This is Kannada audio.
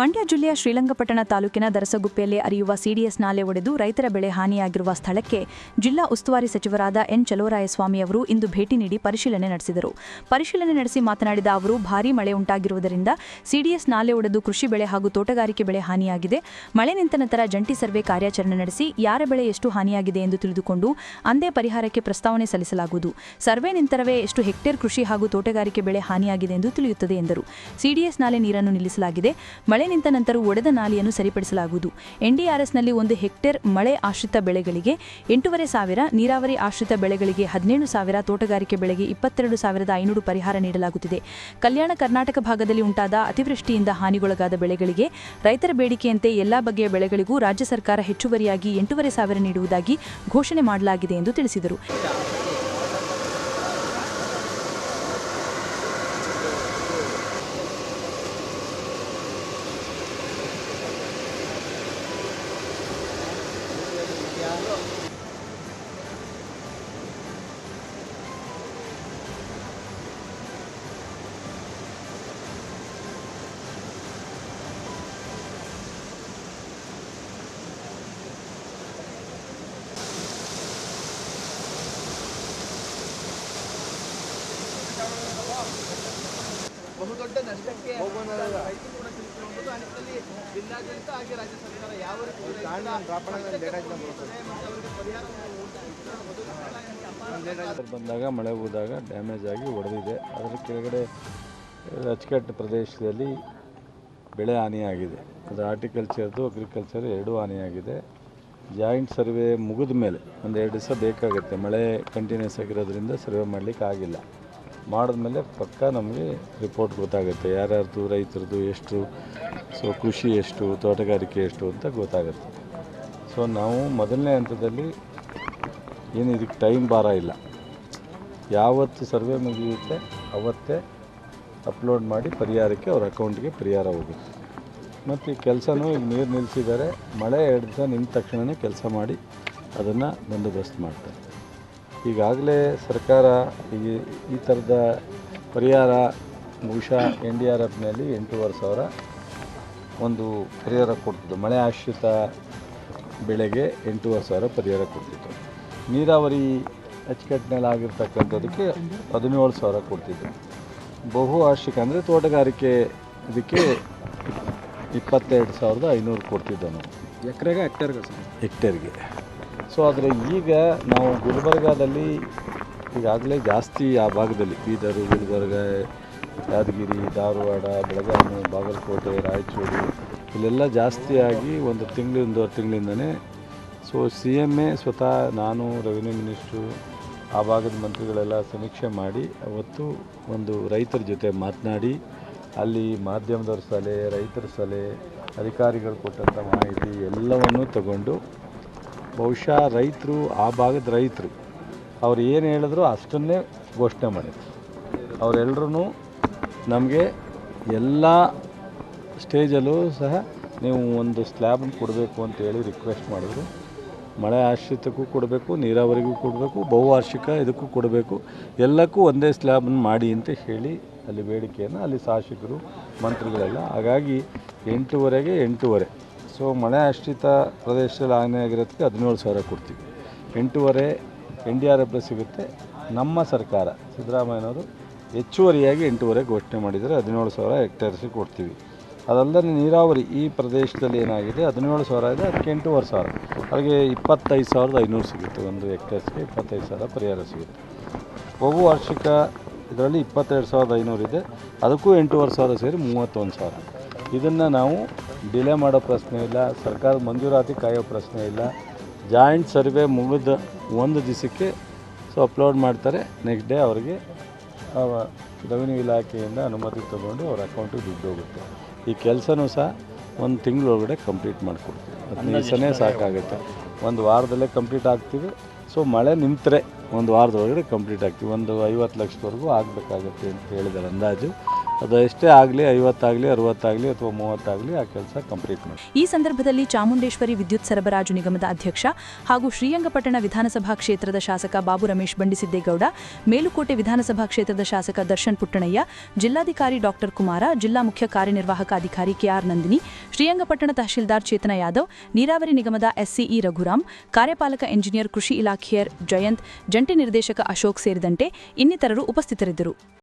ಮಂಡ್ಯ ಜಿಲ್ಲೆಯ ಶ್ರೀರಂಗಪಟ್ಟಣ ತಾಲೂಕಿನ ದರಸಗುಪ್ಪೆಯಲ್ಲಿ ಅರಿಯುವ ಸಿಡಿಎಸ್ ನಾಲೆ ಒಡೆದು ರೈತರ ಬೆಳೆ ಹಾನಿಯಾಗಿರುವ ಸ್ಥಳಕ್ಕೆ ಜಿಲ್ಲಾ ಉಸ್ತುವಾರಿ ಸಚಿವರಾದ ಎನ್ ಚಲೋರಾಯಸ್ವಾಮಿ ಅವರು ಇಂದು ಭೇಟಿ ನೀಡಿ ಪರಿಶೀಲನೆ ನಡೆಸಿದರು. ಪರಿಶೀಲನೆ ನಡೆಸಿ ಮಾತನಾಡಿದ ಅವರು, ಭಾರೀ ಮಳೆ ಉಂಟಾಗಿರುವುದರಿಂದ ಸಿಡಿಎಸ್ ನಾಲೆ ಒಡೆದು ಕೃಷಿ ಬೆಳೆ ಹಾಗೂ ತೋಟಗಾರಿಕೆ ಬೆಳೆ ಹಾನಿಯಾಗಿದೆ. ಮಳೆ ನಿಂತ ನಂತರ ಜಂಟಿ ಸರ್ವೆ ಕಾರ್ಯಾಚರಣೆ ನಡೆಸಿ ಯಾರ ಬೆಳೆ ಎಷ್ಟು ಹಾನಿಯಾಗಿದೆ ಎಂದು ತಿಳಿದುಕೊಂಡು ಅಂದೇ ಪರಿಹಾರಕ್ಕೆ ಪ್ರಸ್ತಾವನೆ ಸಲ್ಲಿಸಲಾಗುವುದು. ಸರ್ವೆ ನಿಂತರವೇ ಎಷ್ಟು ಹೆಕ್ಟೇರ್ ಕೃಷಿ ಹಾಗೂ ತೋಟಗಾರಿಕೆ ಬೆಳೆ ಹಾನಿಯಾಗಿದೆ ಎಂದು ತಿಳಿಯುತ್ತದೆ ಎಂದರು. ಸಿಡಿಎಸ್ ನಾಲೆ ನೀರನ್ನು ನಿಲ್ಲಿಸಲಾಗಿದೆ. ಮಳೆ ನಿಂತ ನಂತರ ಒಡೆದ ನಾಲಿಯನ್ನು ಸರಿಪಡಿಸಲಾಗುವುದು. ಎನ್ಡಿಆರ್ಎಸ್ನಲ್ಲಿ ಒಂದು ಹೆಕ್ಟೇರ್ ಮಳೆ ಆಶ್ರಿತ ಬೆಳೆಗಳಿಗೆ ಎಂಟೂವರೆ ಸಾವಿರ, ನೀರಾವರಿ ಆಶ್ರಿತ ಬೆಳೆಗಳಿಗೆ ಹದಿನೇಳು ಸಾವಿರ, ತೋಟಗಾರಿಕೆ ಬೆಳೆಗೆ ಇಪ್ಪತ್ತೆರಡು ಸಾವಿರದ ಐನೂರು ಪರಿಹಾರ ನೀಡಲಾಗುತ್ತಿದೆ. ಕಲ್ಯಾಣ ಕರ್ನಾಟಕ ಭಾಗದಲ್ಲಿ ಉಂಟಾದ ಅತಿವೃಷ್ಟಿಯಿಂದ ಹಾನಿಗೊಳಗಾದ ಬೆಳೆಗಳಿಗೆ ರೈತರ ಬೇಡಿಕೆಯಂತೆ ಎಲ್ಲಾ ಬಗೆಯ ಬೆಳೆಗಳಿಗೂ ರಾಜ್ಯ ಸರ್ಕಾರ ಹೆಚ್ಚುವರಿಯಾಗಿ ಎಂಟೂವರೆ ಸಾವಿರ ನೀಡುವುದಾಗಿ ಘೋಷಣೆ ಮಾಡಲಾಗಿದೆ ಎಂದು ತಿಳಿಸಿದರು. ಬಹುದೊಡ್ಡ ನಷ್ಟಕ್ಕೆ ರೈತರು ಕೂಡ ಸಿಲುಕಿರುವಂಥದ್ದು ಆ ನಿಟ್ಟಿನಲ್ಲಿ ಜಿಲ್ಲಾಡಳಿತ ಹಾಗೆ ರಾಜ್ಯ ಸರ್ಕಾರ ಯಾವ ರೀತಿ ಅವರಿಗೆ ಬಂದಾಗ ಮಳೆ ಹೋದಾಗ ಡ್ಯಾಮೇಜ್ ಆಗಿ ಒಡೆದಿದೆ. ಅದರ ಕೆಳಗಡೆ ಅಚ್ಚುಕಟ್ಟು ಪ್ರದೇಶದಲ್ಲಿ ಬೆಳೆ ಹಾನಿಯಾಗಿದೆ. ಅದು ಆರ್ಟಿಕಲ್ಚರ್ದು ಅಗ್ರಿಕಲ್ಚರ್ ಎರಡೂ ಹಾನಿಯಾಗಿದೆ. ಜಾಯಿಂಟ್ ಸರ್ವೆ ಮುಗಿದ ಮೇಲೆ ಒಂದು ಎರಡು ದಿವಸ ಬೇಕಾಗುತ್ತೆ. ಮಳೆ ಕಂಟಿನ್ಯೂಸ್ ಆಗಿರೋದ್ರಿಂದ ಸರ್ವೆ ಮಾಡಲಿಕ್ಕೆ ಆಗಿಲ್ಲ ಮಾಡಿದ್ಮೇಲೆ ಪಕ್ಕ ನಮಗೆ ರಿಪೋರ್ಟ್ ಗೊತ್ತಾಗುತ್ತೆ. ಯಾರ್ಯಾರ್ದು ರೈತರದ್ದು ಎಷ್ಟು ಸೊ ಕೃಷಿ ಎಷ್ಟು, ತೋಟಗಾರಿಕೆ ಎಷ್ಟು ಅಂತ ಗೊತ್ತಾಗುತ್ತೆ. ಸೊ ನಾವು ಮೊದಲನೇ ಹಂತದಲ್ಲಿ ಏನು ಇದಕ್ಕೆ ಟೈಮ್ ಭಾರ ಇಲ್ಲ. ಯಾವತ್ತು ಸರ್ವೆ ಮುಗಿಯುತ್ತೆ, ಅವತ್ತೇ ಅಪ್ಲೋಡ್ ಮಾಡಿ ಪರಿಹಾರಕ್ಕೆ ಅವ್ರ ಅಕೌಂಟ್ಗೆ ಪರಿಹಾರ ಹೋಗುತ್ತೆ. ಮತ್ತು ಈ ಕೆಲಸನೂ ಈಗ ನೀರು ನಿಲ್ಲಿಸಿದ್ದಾರೆ ಮಳೆ ದಿವಸ ನಿಂತ ತಕ್ಷಣವೇ ಕೆಲಸ ಮಾಡಿ ಅದನ್ನು ಬಂದೋಬಸ್ತ್ ಮಾಡ್ತಾರೆ. ಈಗಾಗಲೇ ಸರ್ಕಾರ ಈ ಈ ಥರದ ಪರಿಹಾರ ಬಹುಶಃ ಎನ್ ಡಿ ಆರ್ ಎಫ್ನಲ್ಲಿ ಎಂಟೂವರೆ ಸಾವಿರ ಒಂದು ಪರಿಹಾರ ಕೊಡ್ತಿದ್ದು. ಮಳೆ ಆಶ್ರಿತ ಬೆಳೆಗೆ ಎಂಟೂವರೆ ಸಾವಿರ ಪರಿಹಾರ ಕೊಡ್ತಿತ್ತು. ನೀರಾವರಿ ಅಚ್ಚುಕಟ್ಟಿನಲ್ಲಿ ಆಗಿರ್ತಕ್ಕಂಥದ್ದಕ್ಕೆ ಹದಿನೇಳು ಸಾವಿರ ಕೊಡ್ತಿದ್ದು ಬಹು ವಾರ್ಷಿಕ ಅಂದರೆ ತೋಟಗಾರಿಕೆ ಇದಕ್ಕೆ ಇಪ್ಪತ್ತೆರಡು ಸಾವಿರದ ಐನೂರು ಕೊಡ್ತಿದ್ದ ನಾವು ಎಕರೆಗೆ ಹೆಕ್ಟೇರ್ಗೆ ಸರ್. ಹೆಕ್ಟೇರ್ಗೆ ಸೊ ಆದರೆ ಈಗ ನಾವು ಗುಲ್ಬರ್ಗಾದಲ್ಲಿ ಈಗಾಗಲೇ ಜಾಸ್ತಿ ಆ ಭಾಗದಲ್ಲಿ ಬೀದರು, ಗುಲ್ಬರ್ಗ, ಯಾದಗಿರಿ, ಧಾರವಾಡ, ಬೆಳಗಾವಿ, ಬಾಗಲಕೋಟೆ, ರಾಯಚೂರು ಇಲ್ಲೆಲ್ಲ ಜಾಸ್ತಿಯಾಗಿ ಒಂದು ತಿಂಗಳಿಂದ ತಿಂಗಳಿಂದನೇ ಸೊ ಸಿ ಎಂ ಎ ಸ್ವತಃ ನಾನು ರೆವಿನ್ಯೂ ಮಿನಿಸ್ಟ್ರು ಆ ಭಾಗದ ಮಂತ್ರಿಗಳೆಲ್ಲ ಸಮೀಕ್ಷೆ ಮಾಡಿ ಅವತ್ತು ಒಂದು ರೈತರ ಜೊತೆ ಮಾತನಾಡಿ ಅಲ್ಲಿ ಮಾಧ್ಯಮದವ್ರ ಸಲಹೆ, ರೈತರ ಸಲಹೆ, ಅಧಿಕಾರಿಗಳು ಕೊಟ್ಟಂಥ ಮಾಹಿತಿ ಎಲ್ಲವನ್ನೂ ತಗೊಂಡು ಬಹುಶಃ ರೈತರು, ಆ ಭಾಗದ ರೈತರು ಅವ್ರು ಏನು ಹೇಳಿದ್ರು ಅಷ್ಟನ್ನೇ ಘೋಷಣೆ ಮಾಡಿದ್ರು. ಅವರೆಲ್ಲರೂ ನಮಗೆ ಎಲ್ಲ ಸ್ಟೇಜಲ್ಲೂ ಸಹ ನೀವು ಒಂದು ಸ್ಲ್ಯಾಬನ್ನು ಕೊಡಬೇಕು ಅಂತೇಳಿ ರಿಕ್ವೆಸ್ಟ್ ಮಾಡಿದ್ರು. ಮಳೆ ಆಶ್ರಿತಕ್ಕೂ ಕೊಡಬೇಕು, ನೀರಾವರಿಗೂ ಕೊಡಬೇಕು, ಬಹುವಾರ್ಷಿಕ ಇದಕ್ಕೂ ಕೊಡಬೇಕು. ಎಲ್ಲಕ್ಕೂ ಒಂದೇ ಸ್ಲ್ಯಾಬನ್ನು ಮಾಡಿ ಅಂತ ಹೇಳಿ ಅಲ್ಲಿ ಬೇಡಿಕೆಯನ್ನು ಅಲ್ಲಿ ಶಾಸಕರು, ಮಂತ್ರಿಗಳೆಲ್ಲ. ಹಾಗಾಗಿ ಎಂಟೂವರೆಗೆ ಎಂಟೂವರೆ. ಸೊ ಮಳೆ ಆಶ್ರಿತ ಪ್ರದೇಶದಲ್ಲಿ ಹಾನಿಯಾಗಿರೋದಕ್ಕೆ ಹದಿನೇಳು ಸಾವಿರ ಕೊಡ್ತೀವಿ. ಎಂಟೂವರೆ ಎನ್ ಡಿ ಆರ್ ಎಫ್ ಸಿಗುತ್ತೆ. ನಮ್ಮ ಸರ್ಕಾರ ಸಿದ್ದರಾಮಯ್ಯನವರು ಹೆಚ್ಚುವರಿಯಾಗಿ ಎಂಟೂವರೆ ಘೋಷಣೆ ಮಾಡಿದರೆ ಹದಿನೇಳು ಸಾವಿರ ಹೆಕ್ಟೇರ್ಸಿಗೆ ಕೊಡ್ತೀವಿ. ಅದಲ್ಲದೆ ನೀರಾವರಿ ಈ ಪ್ರದೇಶದಲ್ಲಿ ಏನಾಗಿದೆ? ಹದಿನೇಳು ಸಾವಿರ ಇದೆ, ಅದಕ್ಕೆ ಎಂಟೂವರೆ ಸಾವಿರ. ಅದಕ್ಕೆ ಇಪ್ಪತ್ತೈದು ಸಾವಿರದ ಐನೂರು ಸಿಗುತ್ತೆ. ಒಂದು ಹೆಕ್ಟೇರ್ಸ್ಗೆ ಇಪ್ಪತ್ತೈದು ಸಾವಿರ ಪರಿಹಾರ ಸಿಗುತ್ತೆ. ಬಹು ವಾರ್ಷಿಕ ಇದರಲ್ಲಿ ಇಪ್ಪತ್ತೆರಡು ಸಾವಿರದ ಐನೂರು ಇದೆ. ಅದಕ್ಕೂ ಎಂಟೂವರೆ ಸಾವಿರ ಸೇರಿ ಮೂವತ್ತೊಂದು ಸಾವಿರ. ಇದನ್ನು ನಾವು ಡಿಲೇ ಮಾಡೋ ಪ್ರಶ್ನೆ ಇಲ್ಲ ಸರ್ಕಾರದ ಮಂಜೂರಾತಿ ಕಾಯೋ ಪ್ರಶ್ನೆ ಇಲ್ಲ. ಜಾಯಿಂಟ್ ಸರ್ವೆ ಮುಗಿದ ಒಂದು ದಿವಸಕ್ಕೆ ಸೊ ಅಪ್ಲೋಡ್ ಮಾಡ್ತಾರೆ. ನೆಕ್ಸ್ಟ್ ಡೇ ಅವರಿಗೆ ರೆವಿನ್ಯೂ ಇಲಾಖೆಯಿಂದ ಅನುಮತಿ ತಗೊಂಡು ಅವ್ರ ಅಕೌಂಟಿಗೆ ದುಡ್ಡು ಹೋಗುತ್ತೆ. ಈ ಕೆಲಸನೂ ಸಹ ಒಂದು ತಿಂಗಳೊಳಗಡೆ ಕಂಪ್ಲೀಟ್ ಮಾಡಿಕೊಡ್ತೀವಿ. ಹದಿನೈದು ದಿವಸನೇ ಸಾಕಾಗುತ್ತೆ. ಒಂದು ವಾರದಲ್ಲೇ ಕಂಪ್ಲೀಟ್ ಆಗ್ತೀವಿ. ಸೊ ಮಳೆ ನಿಂತರೆ ಒಂದು ವಾರದೊಳಗಡೆ ಕಂಪ್ಲೀಟ್ ಆಗ್ತೀವಿ. ಒಂದು ಐವತ್ತು ಲಕ್ಷದವರೆಗೂ ಆಗಬೇಕಾಗುತ್ತೆ ಅಂತ ಹೇಳಿದ್ದಾರೆ ಅಂದಾಜು. ಅದು ಎಷ್ಟೇ ಆಗಲಿ, ಐವತ್ತಾಗಲಿ, ಅರವತ್ತಾಗಲಿ ಅಥವಾ ಮೂವತ್ತಾಗಲಿ ಆ ಕೆಲಸ ಕಂಪ್ಲೀಟ್ ಮಾಡಿ. ಈ ಸಂದರ್ಭದಲ್ಲಿ ಚಾಮುಂಡೇಶ್ವರಿ ವಿದ್ಯುತ್ ಸರಬರಾಜು ನಿಗಮದ ಅಧ್ಯಕ್ಷ ಹಾಗೂ ಶ್ರೀರಂಗಪಟ್ಟಣ ವಿಧಾನಸಭಾ ಕ್ಷೇತ್ರದ ಶಾಸಕ ಬಾಬು ರಮೇಶ್ ಬಂಡಿಸಿದ್ದೇಗೌಡ, ಮೇಲುಕೋಟೆ ವಿಧಾನಸಭಾ ಕ್ಷೇತ್ರದ ಶಾಸಕ ದರ್ಶನ್ ಪುಟ್ಟಣಯ್ಯ, ಜಿಲ್ಲಾಧಿಕಾರಿ ಡಾಕ್ಟರ್ ಕುಮಾರ, ಜಿಲ್ಲಾ ಮುಖ್ಯ ಕಾರ್ಯನಿರ್ವಾಹಕ ಅಧಿಕಾರಿ ಕೆಆರ್ ನಂದಿನಿ, ಶ್ರೀರಂಗಪಟ್ಟಣ ತಹಶೀಲ್ದಾರ್ ಚೇತನ ಯಾದವ್, ನೀರಾವರಿ ನಿಗಮದ ಎಸ್ಸಿಇ ರಘುರಾಮ್, ಕಾರ್ಯಪಾಲಕ ಎಂಜಿನಿಯರ್ ಕೃಷಿ ಇಲಾಖೆಯರ್ ಜಯಂತ್, ಜಂಟಿ ನಿರ್ದೇಶಕ ಅಶೋಕ್ ಸೇರಿದಂತೆ ಇನ್ನಿತರರು ಉಪಸ್ಥಿತರಿದ್ದರು.